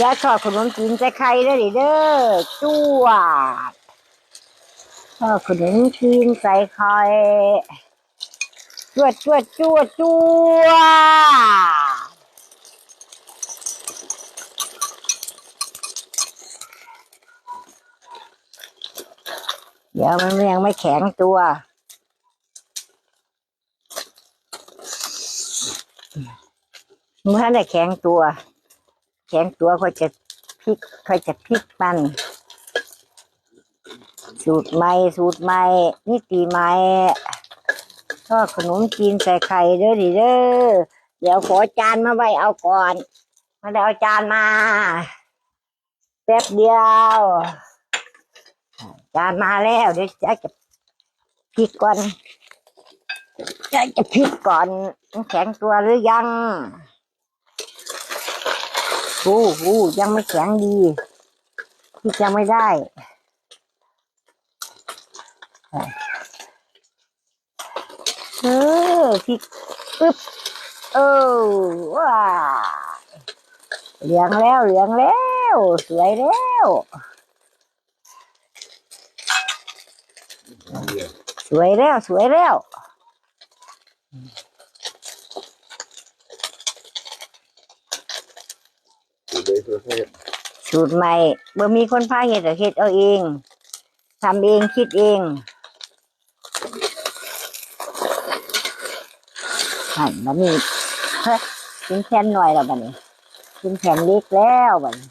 ยายทอดขนมจีนใส่ไข่เด้ดิเด้อจวดทอดขนมจีนใส่ไข่จวดจวดจวดจวดเดี๋ยวมันยังไม่แข็งตัว เมื่อได้แข็งตัว ข็งตัวก็จะพลิกก็จะพลิกมันสูตรใหม่สูตรใหม่นี่ตีใหม่ทอดขนมจีนใส่ไข่เด้อดิเด้อเดี๋ยวขอจานมาไว้เอาก่อนมาได้เอาจานมาแป๊บเดียวจานมาแล้วเดี๋ยวจะจะพลิกก่อนจะจะพลิกก่อนมันแข็งตัวหรือยัง โอ้โหยังไม่แข็งดีพลิกยังไม่ได้เออพลิกปึ๊บเออว้าเหลืองแล้วเหลืองแล้วสวยแล้วสวยแล้วสวยแล้ว อยู่ในประเทศสูตรใหม่เมื่อมีคนพาเฮ็ดก็เฮ็ดเอาเองทำเองคิดเองหั่นบัดนี้เฮ้ยกินแผ่นหน่อยแล้วบัดนี้กินแผ่นเล็กแล้วบัดนี้